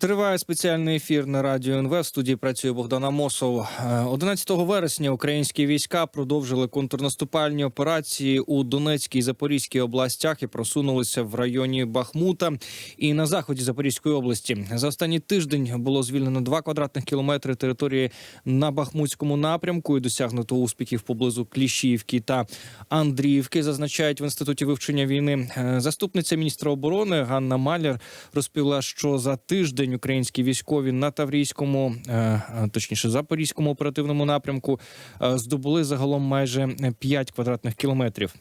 Триває спеціальний ефір на радіо НВ. В студії працює Богдан Амосов. Е, 11 вересня українські війська продовжили контрнаступальні операції у Донецькій і Запорізькій областях і просунулися в районі Бахмута і на заході Запорізької області. За останній тиждень було звільнено 2 квадратних кілометри території на Бахмутському напрямку і досягнуто успіхів поблизу Кліщівки та Андріївки. Зазначають в інституті вивчення війни. Е, Заступниця міністра оборони Ганна Маляр розповіла, що за тиждень українські військові на Таврійському, е, точніше запорізькому оперативному напрямку, е, здобули загалом майже 5 квадратних кілометрів.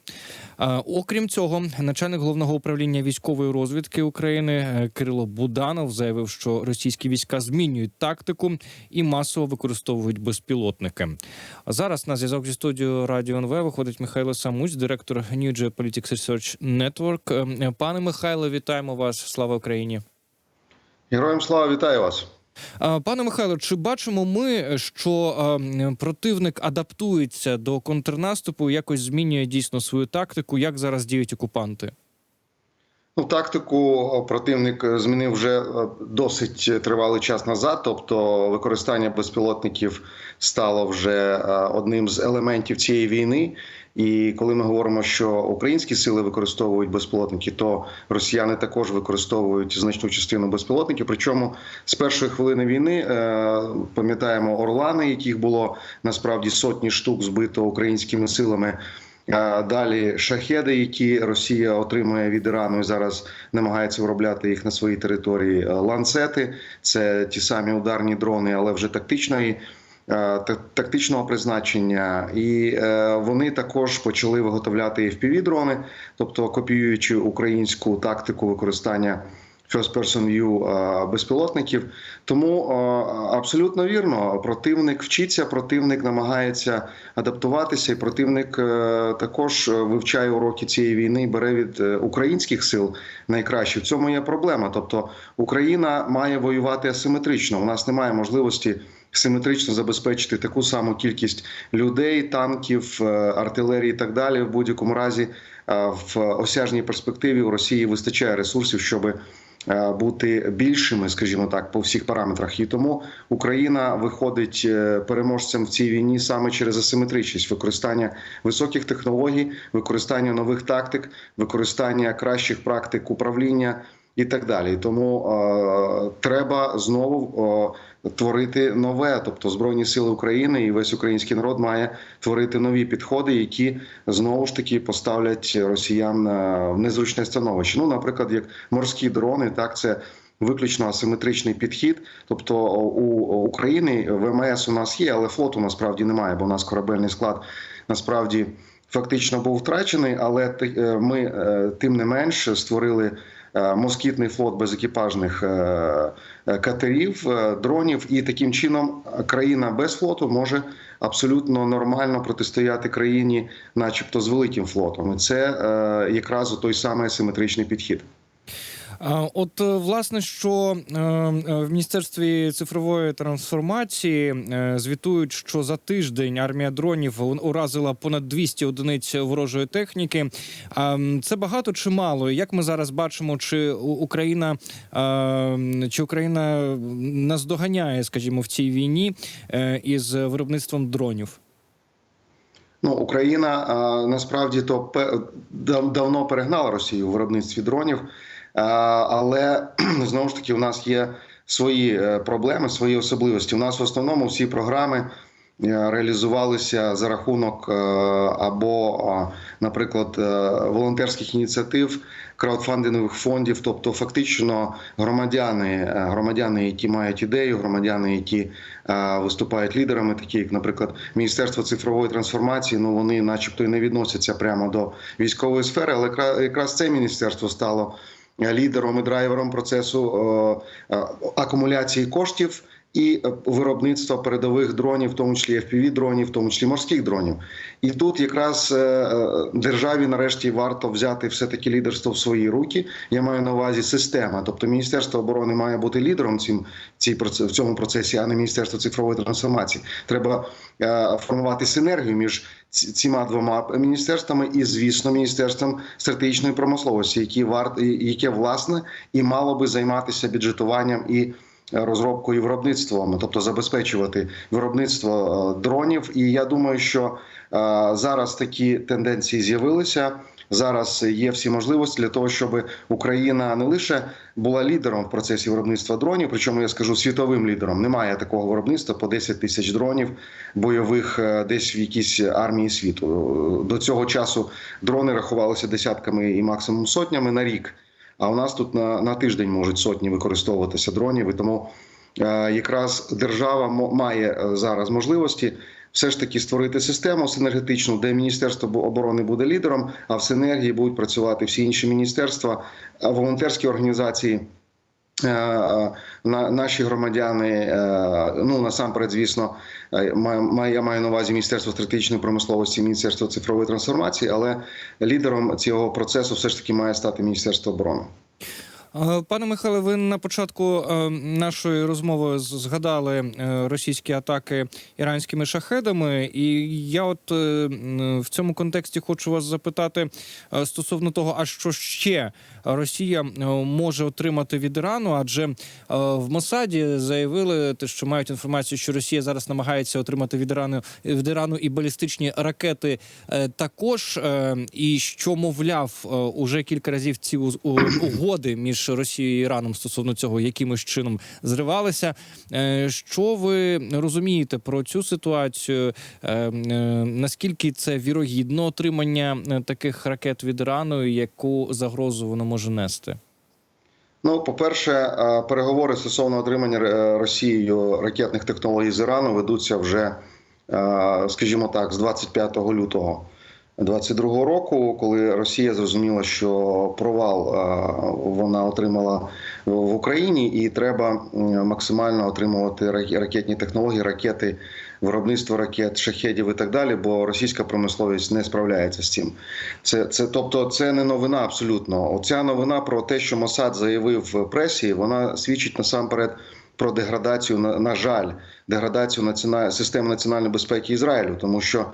Е, Окрім цього, начальник головного управління військової розвідки України Кирило Буданов заявив, що російські війська змінюють тактику і масово використовують безпілотники. Зараз на зв'язок зі студією Радіо НВ виходить Михайло Самусь, директор New Geopolitics Research Network. Пане Михайло, вітаємо вас. Слава Україні. Героям слава вітаю вас. Пане Михайло, чи бачимо ми, що е, противник адаптується до контрнаступу, якось змінює дійсно свою тактику? Як зараз діють окупанти? Ну, тактику противник змінив вже е, досить тривалий час назад. Тобто, використання безпілотників стало вже е, одним з елементів цієї війни. І коли ми говоримо, що українські сили використовують безпілотники, то росіяни також використовують значну частину безпілотників. Причому з першої хвилини війни е, пам'ятаємо Орлани, яких було насправді сотні штук збито українськими силами. Далі шахеди, які Росія отримує від Ірану і зараз намагається виробляти їх на своїй території. Е, Ланцети це ті самі ударні дрони, але вже тактичної. Е, та- Тактичного призначення, і е, вони також почали виготовляти fpv дрони, тобто копіюючи українську тактику використання First Person View е, безпілотників. Тому абсолютно вірно, противник вчиться, противник намагається адаптуватися, і противник також вивчає уроки цієї війни, бере від українських сил найкраще. В цьому є проблема. Тобто Україна має воювати асиметрично. У нас немає можливості. Симетрично забезпечити таку саму кількість людей, танків, е, артилерії і так далі. В будь-якому разі е, в осяжній перспективі у Росії вистачає ресурсів, щоб е, бути більшими, скажімо так, по всіх параметрах. І тому Україна виходить переможцем в цій війні саме через асиметричність використання високих технологій, використання нових тактик, використання кращих практик управління. І так далі, тому е, треба знову е, творити нове, тобто збройні сили України і весь український народ має творити нові підходи, які знову ж таки поставлять росіян е, в незручне становище. Ну, наприклад, як морські дрони, так це виключно асиметричний підхід. Тобто у України ВМС у нас є, але флоту насправді немає, бо у нас корабельний склад насправді фактично був втрачений. Але е, ми е, тим не менш створили. Е, Москітний флот безекіпажних е, е, катерів, дронів, і таким чином країна без флоту може абсолютно нормально протистояти країні, начебто з великим флотом. І це якраз той самий асиметричний підхід. От е, власне, що е, е, в міністерстві цифрової трансформації звітують, що за тиждень армія дронів уразила понад 200 одиниць ворожої техніки. Це багато чи мало? Як ми зараз бачимо, чи Україна чи Україна наздоганяє, скажімо, в цій війні із виробництвом дронів? Ну, Україна насправді то пе- дав- давно перегнала Росію в виробництві дронів, але знову ж таки у нас є свої е, проблеми, свої особливості. У нас в основному всі програми е, реалізувалися за рахунок е, або, наприклад, е, волонтерських ініціатив, краудфандингових фондів, тобто фактично громадяни, е, громадяни, які мають ідею, громадяни, які е, виступають лідерами, такі як, наприклад, Міністерство цифрової трансформації. Ну вони, начебто, і не відносяться прямо до військової сфери, але кра- якраз це міністерство стало е, лідером і драйвером процесу е, е, акумуляції коштів. І е, виробництва передових дронів, в тому числі fpv дронів, в тому числі морських дронів, і тут якраз е, е, державі нарешті варто взяти все таки лідерство в свої руки. Я маю на увазі система. Тобто Міністерство оборони має бути лідером цим цій в цьому процесі, а не Міністерство цифрової трансформації. Треба формувати синергію між цими двома міністерствами і, звісно, міністерством стратегічної промисловості, які варт, яке власне і мало би займатися бюджетуванням і розробкою і виробництвом, тобто забезпечувати виробництво е, дронів. І я думаю, що е, зараз такі тенденції з'явилися. Зараз є всі можливості для того, щоб Україна не лише була лідером в процесі виробництва дронів, причому я скажу світовим лідером. Немає такого виробництва по 10 тисяч дронів бойових е, десь в якійсь армії світу. До цього часу дрони рахувалися десятками і максимум сотнями на рік. А у нас тут на, на тиждень можуть сотні використовуватися дронів, і тому е, якраз держава має е, зараз можливості все ж таки створити систему синергетичну, де Міністерство оборони буде лідером, а в синергії будуть працювати всі інші міністерства, волонтерські організації. Е, е, на наші громадяни, е, ну насамперед, звісно, я маю на увазі Міністерство стратегічної промисловості, Міністерство цифрової трансформації, але лідером цього процесу все ж таки має стати Міністерство оборони. Е, Пане Михайле, ви на початку е, нашої розмови згадали е, російські атаки іранськими шахедами, і я, от в цьому контексті, хочу вас запитати стосовно того, а що ще Росія може отримати від Ірану? Адже в Мосаді заявили, що мають інформацію, що Росія зараз намагається отримати від Ірану від Ірану і балістичні ракети також, і що мовляв, уже кілька разів ці угоди між Росією і Іраном стосовно цього якимось чином зривалися. Е, Що ви розумієте про цю ситуацію? Е, е, Наскільки це вірогідно отримання таких ракет від Ірану, яку загрозу воно може нести? Ну, по-перше, е, переговори стосовно отримання Росією ракетних технологій з Ірану ведуться вже, скажімо так, з 25 лютого 22 року, коли Росія зрозуміла, що провал е, вона отримала в Україні, і треба максимально отримувати ра- ракетні технології, ракети, виробництво ракет, шахедів і так далі, бо російська промисловість не справляється з цим. Це, це, тобто, це не новина абсолютно. Оця новина про те, що Мосад заявив в пресі, вона свідчить насамперед про деградацію, на, на жаль, деградацію національної системи національної безпеки Ізраїлю, тому що.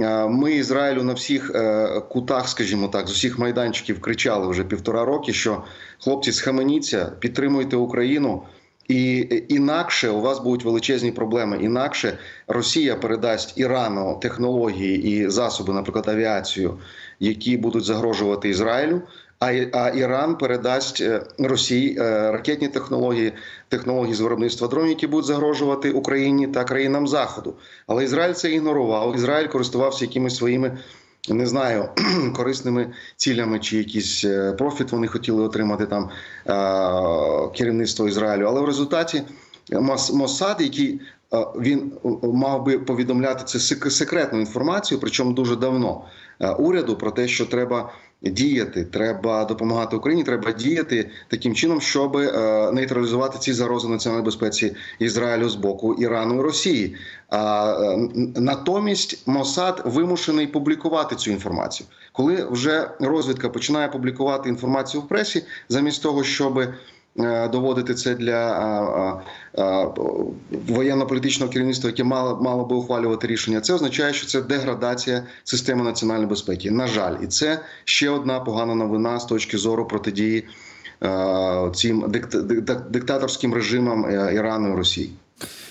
Е, Ми Ізраїлю на всіх е, кутах, скажімо так, з усіх майданчиків кричали вже півтора роки, що хлопці, схаменіться, підтримуйте Україну, і е, інакше у вас будуть величезні проблеми. Інакше Росія передасть Ірану технології і засоби, наприклад, авіацію, які будуть загрожувати Ізраїлю. А, Іран передасть е, Росії е, ракетні технології, технології з виробництва дронів, які будуть загрожувати Україні та країнам Заходу. Але Ізраїль це ігнорував. Ізраїль користувався якимись своїми. Не знаю, корисними цілями чи якийсь е, профіт вони хотіли отримати там керівництво Ізраїлю. Але в результаті Мос- Моссад, який він мав би повідомляти це сек- секретну інформацію, причому дуже давно уряду про те, що треба діяти, треба допомагати Україні, треба діяти таким чином, щоб е, нейтралізувати ці загрози національної безпеці Ізраїлю з боку Ірану і Росії. А е, натомість Мосад вимушений публікувати цю інформацію, коли вже розвідка починає публікувати інформацію в пресі, замість того, щоби доводити це для воєнно-політичного керівництва, яке мало мало би ухвалювати рішення. Це означає, що це деградація системи національної безпеки. На жаль, і це ще одна погана новина з точки зору протидії е, цим дикт- диктаторським режимам е, Ірану і Росії.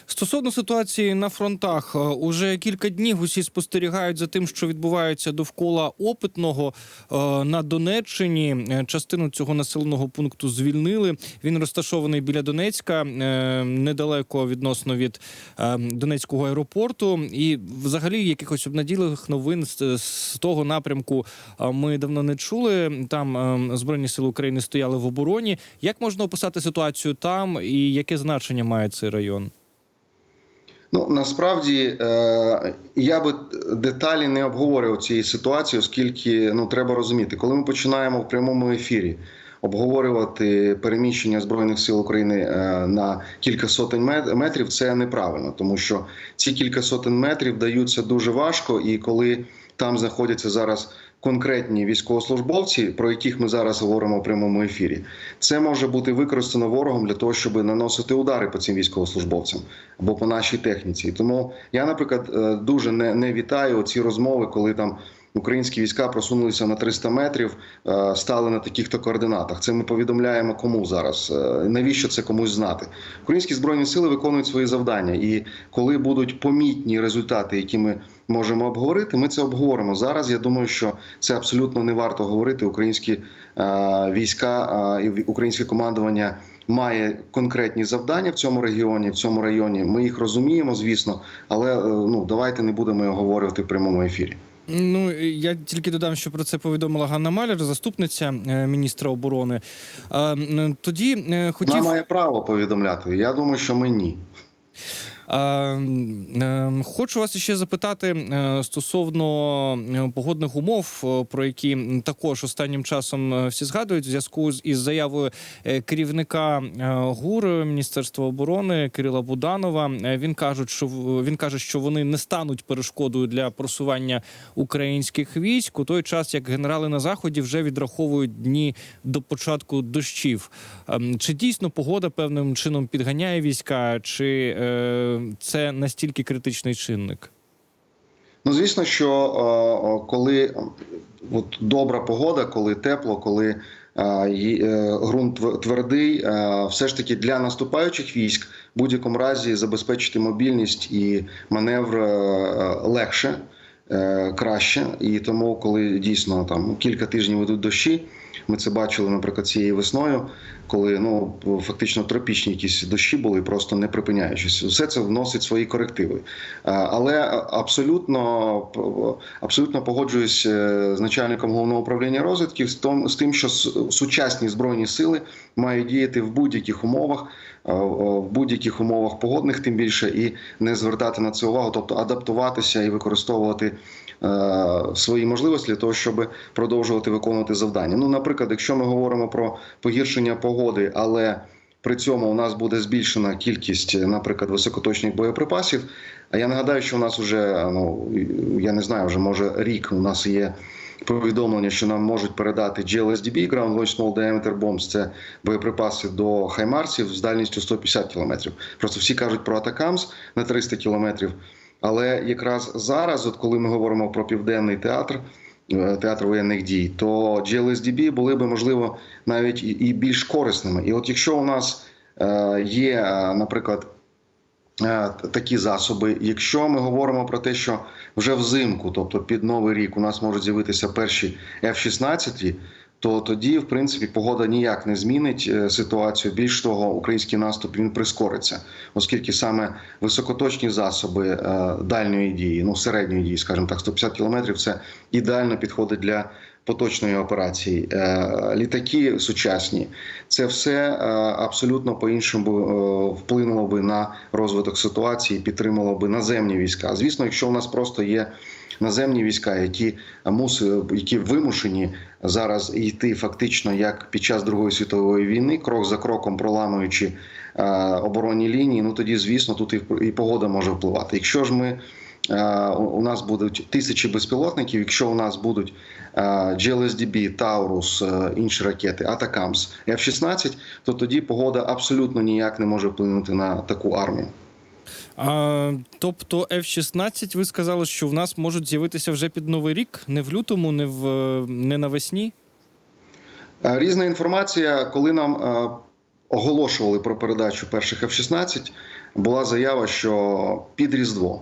Стосовно ситуації на фронтах, е, уже кілька днів усі спостерігають за тим, що відбувається довкола опитного е, на Донеччині. Е, Частину цього населеного пункту звільнили. Він розташований біля Донецька, недалеко відносно від Донецького аеропорту. І взагалі якихось обнадійливих новин з, того напрямку ми давно не чули. Там збройні сили України стояли в обороні. Як можна описати ситуацію там, і яке значення має цей район? Ну насправді е, я би деталі не обговорював цієї ситуації, оскільки ну треба розуміти, коли ми починаємо в прямому ефірі обговорювати переміщення збройних сил України е, на кілька сотень мет- метрів, це неправильно, тому що ці кілька сотень метрів даються дуже важко, і коли там знаходяться зараз конкретні військовослужбовці, про яких ми зараз говоримо в прямому ефірі, це може бути використано ворогом для того, щоб наносити удари по цим військовослужбовцям або по нашій техніці. Тому я, наприклад, е, дуже не, не вітаю ці розмови, коли там українські війська просунулися на 300 метрів, е, стали на таких-то координатах. Це ми повідомляємо кому зараз. Е, Навіщо це комусь знати? Українські збройні сили виконують свої завдання, і коли будуть помітні результати, які ми можемо обговорити, ми це обговоримо зараз. Я думаю, що це абсолютно не варто говорити. Українські е, війська і українське командування має конкретні завдання в цьому регіоні, в цьому районі. Ми їх розуміємо, звісно, але ну давайте не будемо його в прямому ефірі. Ну я тільки додам, що про це повідомила Ганна Маляр, заступниця е, міністра оборони. Тоді е, хотів має право повідомляти. Я думаю, що ми ні. Е, е, Хочу вас ще запитати е, стосовно е, погодних умов, е, про які також останнім часом всі згадують в зв'язку із заявою керівника ГУР Міністерства оборони Кирила Буданова. Він кажуть, що він каже, що вони не стануть перешкодою для просування українських військ у той час, як генерали на заході вже відраховують дні до початку дощів. Ем, Чи дійсно погода певним чином підганяє війська, чи це настільки критичний чинник? Ну, звісно, що е, коли от добра погода, коли тепло, коли е, е, ґрунт твердий, все ж таки для наступаючих військ в будь-якому разі забезпечити мобільність і маневр легше, краще. І тому, коли дійсно там кілька тижнів йдуть дощі, ми це бачили, наприклад, цією весною, коли ну фактично тропічні якісь дощі були, просто не припиняючись. Все це вносить свої корективи. Але абсолютно абсолютно погоджуюсь е, з начальником головного управління розвідки з тим, що сучасні збройні сили мають діяти в будь-яких умовах, е, в будь-яких умовах погодних, тим більше, і не звертати на це увагу, тобто адаптуватися і використовувати е, свої можливості для того, щоб продовжувати виконувати завдання. Ну, наприклад, якщо ми говоримо про погіршення погоди, але при цьому у нас буде збільшена кількість, наприклад, високоточних боєприпасів. А я нагадаю, що у нас вже ну я не знаю, вже може рік у нас є повідомлення, що нам можуть передати GLSDB, Ground Launch Small Diameter Bombs, це боєприпаси до хаймарсів з дальністю 150 кілометрів. Просто всі кажуть про Атакамс на 300 кілометрів. Але якраз зараз, от коли ми говоримо про південний театр, е, театр воєнних дій, то GLSDB були би можливо навіть і- більш корисними. І от якщо у нас е, є, е, наприклад, такі засоби, якщо ми говоримо про те, що вже взимку, тобто під новий рік, у нас можуть з'явитися перші F-16, то тоді, в принципі, погода ніяк не змінить е, ситуацію. Більш того, український наступ він прискориться, оскільки саме високоточні засоби е, дальньої дії, ну середньої дії, скажімо так, 150 кілометрів, це ідеально підходить для поточної операції. Е, Літаки сучасні, це все абсолютно по-іншому е, вплинуло би на розвиток ситуації, підтримало би наземні війська. Звісно, якщо у нас просто є наземні війська, які муси, які вимушені зараз йти фактично як під час Другої світової війни, крок за кроком проламуючи е, оборонні лінії. Ну тоді, звісно, тут і, погода може впливати. Якщо ж ми е, у- нас будуть тисячі безпілотників, якщо у нас будуть GLSDB, Таурус, е, інші ракети, Атакамс, F-16, то тоді погода абсолютно ніяк не може вплинути на таку армію. А, тобто F-16, ви сказали, що в нас можуть з'явитися вже під новий рік, не в лютому, не в не навесні. Е, Різна інформація, коли нам е, оголошували про передачу перших F-16, була заява, що під Різдво.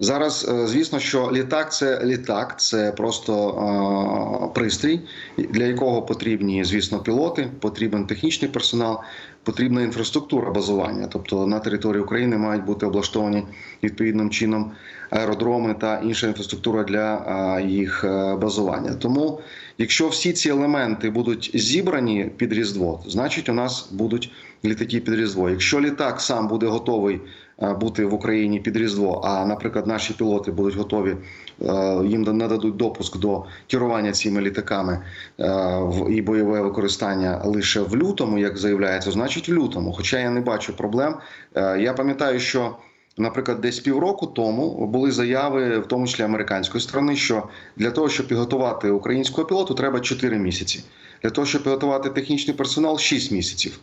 Зараз, е, звісно, що літак це літак, це просто е, пристрій, для якого потрібні, звісно, пілоти, потрібен технічний персонал, потрібна інфраструктура базування. Тобто на території України мають бути облаштовані відповідним чином аеродроми та інша інфраструктура для їх е, базування. Тому, якщо всі ці елементи будуть зібрані під Різдво, значить у нас будуть літаки під Різдво. Якщо літак сам буде готовий бути в Україні під Різдво, а, наприклад, наші пілоти будуть готові, е, їм нададуть допуск до керування цими літаками е, і бойове використання лише в лютому, як заявляється, значить в лютому. Хоча я не бачу проблем. Е, Я пам'ятаю, що. Наприклад, десь півроку тому були заяви, в тому числі американської сторони, що для того, щоб підготувати українського пілоту, треба 4 місяці. Для того, щоб підготувати технічний персонал 6 місяців.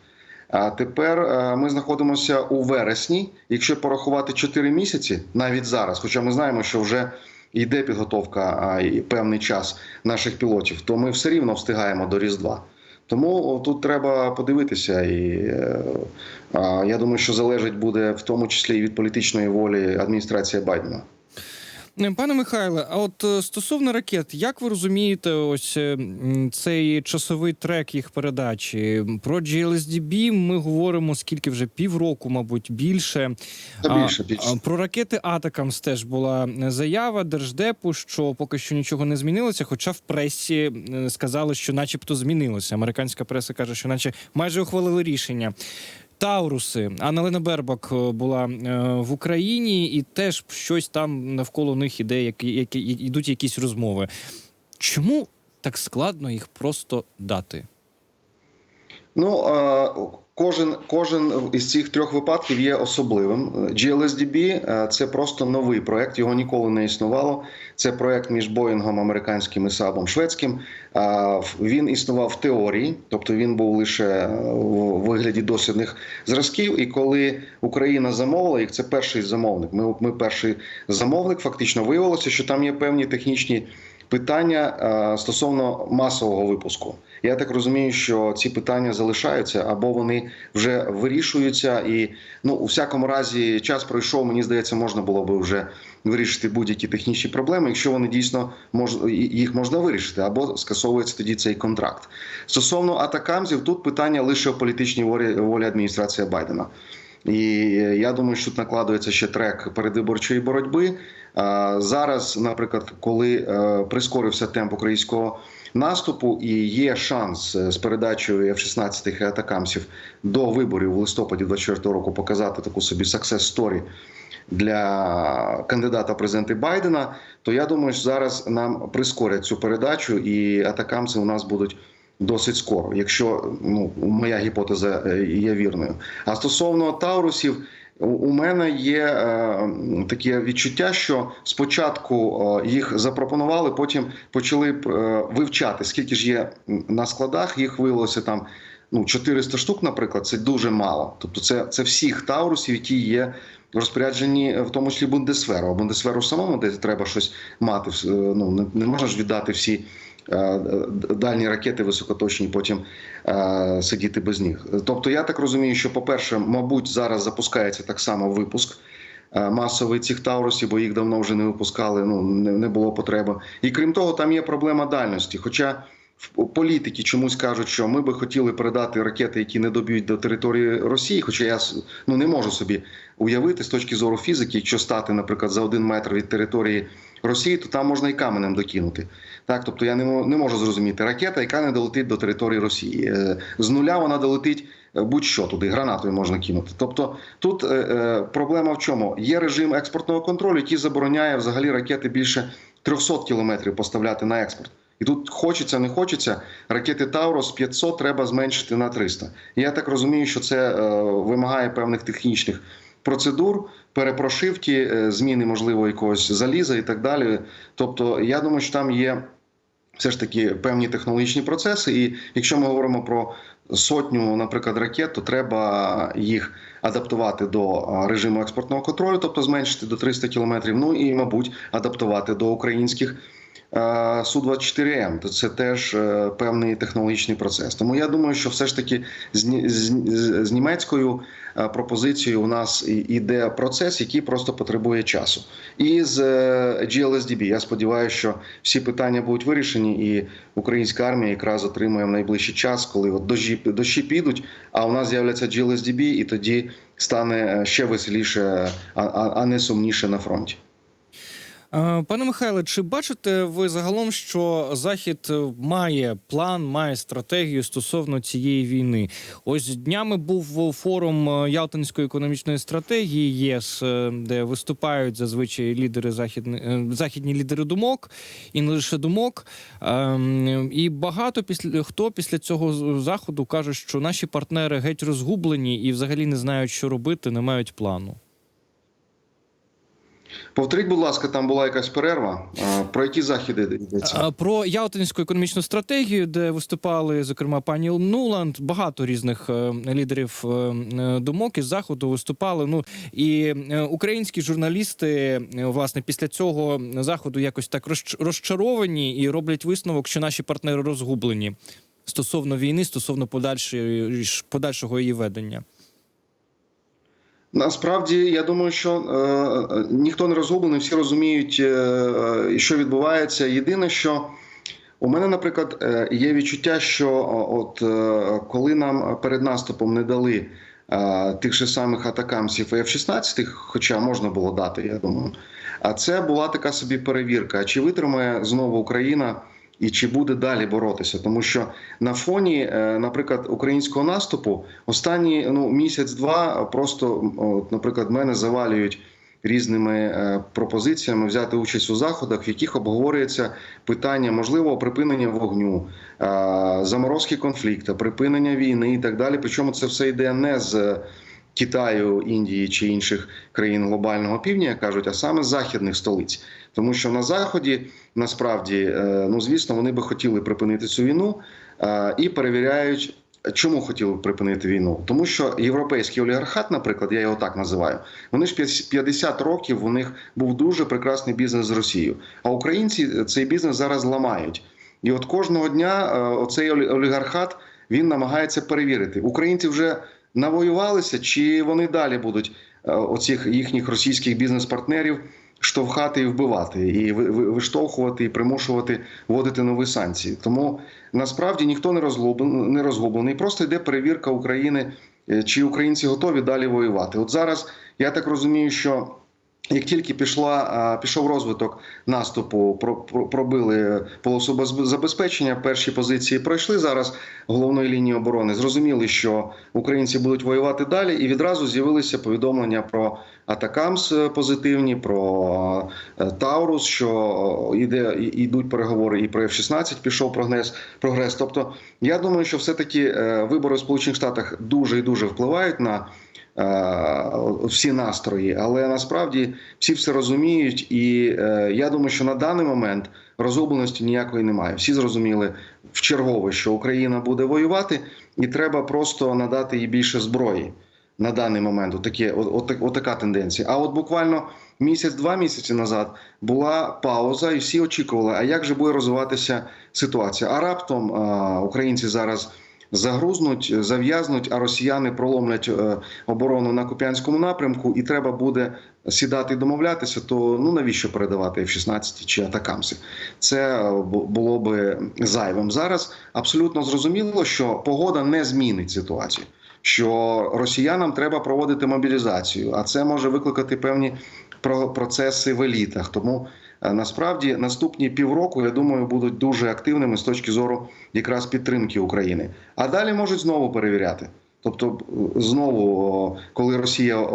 А тепер е, ми знаходимося у вересні. Якщо порахувати 4 місяці, навіть зараз, хоча ми знаємо, що вже йде підготовка і певний час наших пілотів, то ми все рівно встигаємо до Різдва. Тому тут треба подивитися, і е, я думаю, що залежить буде в тому числі і від політичної волі адміністрації Байдена. Е, Пане Михайле, а от е, стосовно ракет, як ви розумієте, ось е, цей часовий трек їх передачі? Про GLSDB ми говоримо скільки вже півроку, мабуть, більше. Та більше, більше. Про ракети Атакамс теж була заява держдепу, що поки що нічого не змінилося. Хоча в пресі сказали, що, начебто, змінилося. Американська преса каже, що наче майже ухвалили рішення. Тауруси Анна-Лена Бербак е, була е, в Україні, і теж щось там навколо них іде, як, як йдуть якісь розмови. Чому так складно їх просто дати? Ну кожен, кожен із цих трьох випадків є особливим. GLSDB е, – це просто новий проект, його ніколи не існувало. Це проект між Боїнгом американським і Сабом шведським. Е, Він існував в теорії, тобто він був лише е, в вигляді дослідних зразків. І коли Україна замовила їх, це перший замовник. Ми, ми перший замовник. Фактично виявилося, що там є певні технічні питання стосовно масового випуску. Я так розумію, що ці питання залишаються або вони вже вирішуються, і ну у всякому разі час пройшов. Мені здається, можна було би вже вирішити будь-які технічні проблеми, якщо вони дійсно мож, їх можна вирішити, або скасовується тоді цей контракт. Стосовно атакамзів, тут питання лише у політичній волі, волі адміністрації Байдена. І я думаю, що тут накладується ще трек передвиборчої боротьби. Зараз, наприклад, коли е, прискорився темп українського наступу, і є шанс е, з передачею F-16 і атакамсів до виборів в листопаді 24 року показати таку собі success story для кандидата в президенти Байдена, то я думаю, що зараз нам прискорять цю передачу, і атакамси у нас будуть досить скоро, якщо ну моя гіпотеза е, є вірною. А стосовно Таурусів, у- мене є е, таке відчуття, що спочатку е, їх запропонували, потім почали е, вивчати, скільки ж є на складах. Їх виявилося там ну 400 штук, наприклад, це дуже мало. Тобто, це, це всіх таурусів, які є в розпорядженні, в тому числі Бундесверу. А Бундесверу самому де треба щось мати. Ну не можна ж віддати всі. Е, Дальні ракети високоточні, потім е, сидіти без них. Тобто, я так розумію, що, по-перше, мабуть, зараз запускається так само випуск е, масовий цих таурусів, бо їх давно вже не випускали. Ну не, було потреби. І крім того, там є проблема дальності. Хоча в- політики чомусь кажуть, що ми би хотіли передати ракети, які не доб'ють до території Росії. Хоча я ну не можу собі уявити з точки зору фізики, якщо стати, наприклад, за один метр від території Росії, то там можна і каменем докинути. Так, тобто я не можу зрозуміти ракета, яка не долетить до території Росії. Е, З нуля вона долетить е, будь-що туди, гранатою можна кинути. Тобто тут е, проблема в чому? Є режим експортного контролю, який забороняє взагалі ракети більше 300 кілометрів поставляти на експорт. І тут хочеться, не хочеться, ракети Таурос 500 треба зменшити на 300. Я так розумію, що це вимагає певних технічних процедур, перепрошивки, е, зміни, можливо, якогось заліза і так далі. Тобто, я думаю, що там є все ж таки певні технологічні процеси. І якщо ми говоримо про сотню, наприклад, ракет, то треба їх адаптувати до режиму експортного контролю, тобто зменшити до 300 кілометрів. Ну і, мабуть, адаптувати до українських. Су 24 м то це теж е, певний технологічний процес. Тому я думаю, що все ж таки з, німецькою е, пропозицією у нас іде процес, який просто потребує часу. І з е, GLSDB я сподіваюся, що всі питання будуть вирішені, і українська армія якраз отримує в найближчий час, коли от дощі, дощі підуть, а у нас з'являться GLSDB, і тоді стане ще веселіше, а не сумніше на фронті. Е, Пане Михайле, чи бачите ви загалом, що Захід е, має план, має стратегію стосовно цієї війни? Ось днями був форум е, Ялтинської економічної стратегії ЄС, де виступають зазвичай лідери західні, західні лідери думок і не лише думок. Ем, І багато після хто після цього заходу каже, що наші партнери геть розгублені і взагалі не знають, що робити, не мають плану. Повторіть, будь ласка, там була якась перерва. Про які заходи йдеться? Про Ялтинську економічну стратегію, де виступали, зокрема, пані Нуланд, багато різних е, лідерів е, е, думок із заходу виступали. Ну і українські журналісти, власне, після цього заходу якось так розч- розчаровані і роблять висновок, що наші партнери розгублені стосовно війни, стосовно подальшої подальшого її ведення. Насправді, я думаю, що е, ніхто не розгублений, всі розуміють, е, е, що відбувається. Єдине, що у мене, наприклад, е, є відчуття, що от е, коли нам перед наступом не дали е, тих же самих атакамсів F-16, хоча можна було дати, я думаю. А це була така собі перевірка: чи витримає знову Україна і чи буде далі боротися? Тому що на фоні, е, наприклад, українського наступу останні ну місяць-два просто, наприклад, мене завалюють різними е, пропозиціями взяти участь у заходах, в яких обговорюється питання можливого припинення вогню, е, заморозки конфлікту, припинення війни і так далі. Причому це все йде не з Китаю, Індії чи інших країн глобального півдня, як кажуть, а саме з західних столиць. Тому що на заході насправді, е, ну звісно, вони би хотіли припинити цю війну е, і перевіряють. Чому хотіли припинити війну? Тому що європейський олігархат, наприклад, я його так називаю, вони ж 50 років у них був дуже прекрасний бізнес з Росією. А українці цей бізнес зараз ламають. І от кожного дня е, оцей олі- олігархат він намагається перевірити. Українці вже навоювалися, чи вони далі будуть оцих їхніх російських бізнес-партнерів штовхати і вбивати, і ви- ви- виштовхувати, і примушувати вводити нові санкції. Тому насправді ніхто не розгублений, не розгублений. Просто йде перевірка України, е, чи українці готові далі воювати. От зараз я так розумію, що. Як тільки пішла пішов розвиток наступу, про, про- пробили полосу без- забезпечення. Перші позиції пройшли зараз головної лінії оборони. Зрозуміли, що українці будуть воювати далі, і відразу з'явилися повідомлення про Атакамс е, позитивні, про е, Таурус, що е, іде і- йдуть переговори, і про F-16 пішов прогрес. прогрес. Тобто, я думаю, що все таки вибори в Сполучених Штатах дуже і дуже впливають на е, всі настрої, але насправді всі все розуміють, і е, я думаю, що на даний момент розгубленості ніякої немає. Всі зрозуміли в чергове, що Україна буде воювати, і треба просто надати їй більше зброї. На даний момент отаке, от, от, от така тенденція. А от буквально місяць-два місяці назад була пауза, і всі очікували, а як же буде розвиватися ситуація. А раптом а, українці зараз загрузнуть, зав'язнуть, а росіяни проломлять е, оборону на Куп'янському напрямку, і треба буде сідати і домовлятися. То ну навіщо передавати F-16 чи атакамси? Це е, було би зайвим. Зараз абсолютно зрозуміло, що погода не змінить ситуацію. Що росіянам треба проводити мобілізацію, а це може викликати певні про- процеси в елітах. Тому е, насправді наступні півроку, я думаю, будуть дуже активними з точки зору якраз підтримки України. А далі можуть знову перевіряти. Тобто, знову, коли Росія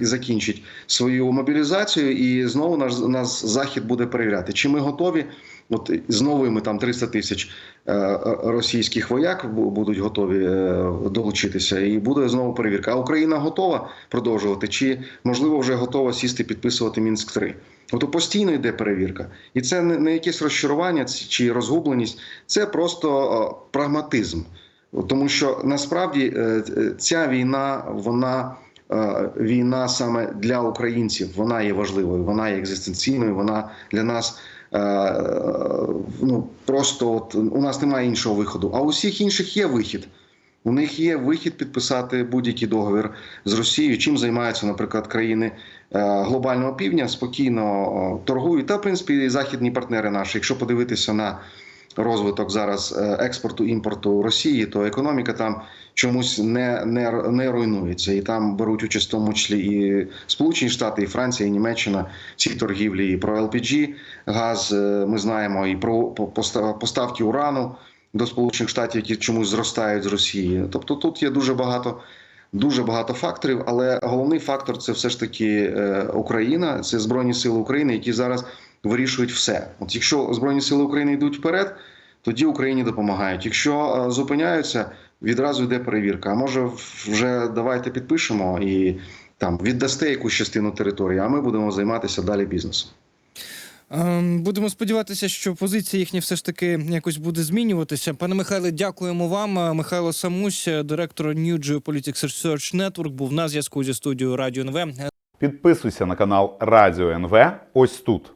закінчить свою мобілізацію, і знову наш нас захід буде перевіряти, чи ми готові. От з новими там 300 тисяч е, російських вояк будуть готові е, долучитися, і буде знову перевірка. А Україна готова продовжувати, чи можливо вже готова сісти підписувати мінськ 3 Тобто постійно йде перевірка, і це не, якесь розчарування чи розгубленість, це просто прагматизм. Тому що насправді е, е, ця війна, вона е, війна саме для українців, вона є важливою, вона є екзистенційною. Вона для нас ну просто от у нас немає іншого виходу. А у всіх інших є вихід. У них є вихід підписати будь-який договір з Росією. Чим займаються, наприклад, країни глобального півдня спокійно торгують. Та в принципі і західні партнери наші. Якщо подивитися на розвиток зараз е, експорту імпорту Росії, то економіка там чомусь не, не, не руйнується, і там беруть участь в тому числі і Сполучені Штати, і Франція, і Німеччина в цій торгівлі. І про LPG газ е, ми знаємо, і про поставки урану до Сполучених Штатів, які чомусь зростають з Росії. Тобто тут є дуже багато. Дуже багато факторів, але головний фактор це все ж таки е, Україна, це Збройні Сили України, які зараз вирішують все. От якщо Збройні Сили України йдуть вперед, тоді Україні допомагають. Якщо е, зупиняються, відразу йде перевірка. А може вже давайте підпишемо і там віддасте якусь частину території, а ми будемо займатися далі бізнесом. Ем, Будемо сподіватися, що позиція їхня все ж таки якось буде змінюватися. Пане Михайле, дякуємо вам. Е, Михайло Самусь, е, директор New Geopolitics Research Network, був на зв'язку зі студією Радіо НВ. Підписуйся на канал Радіо НВ ось тут.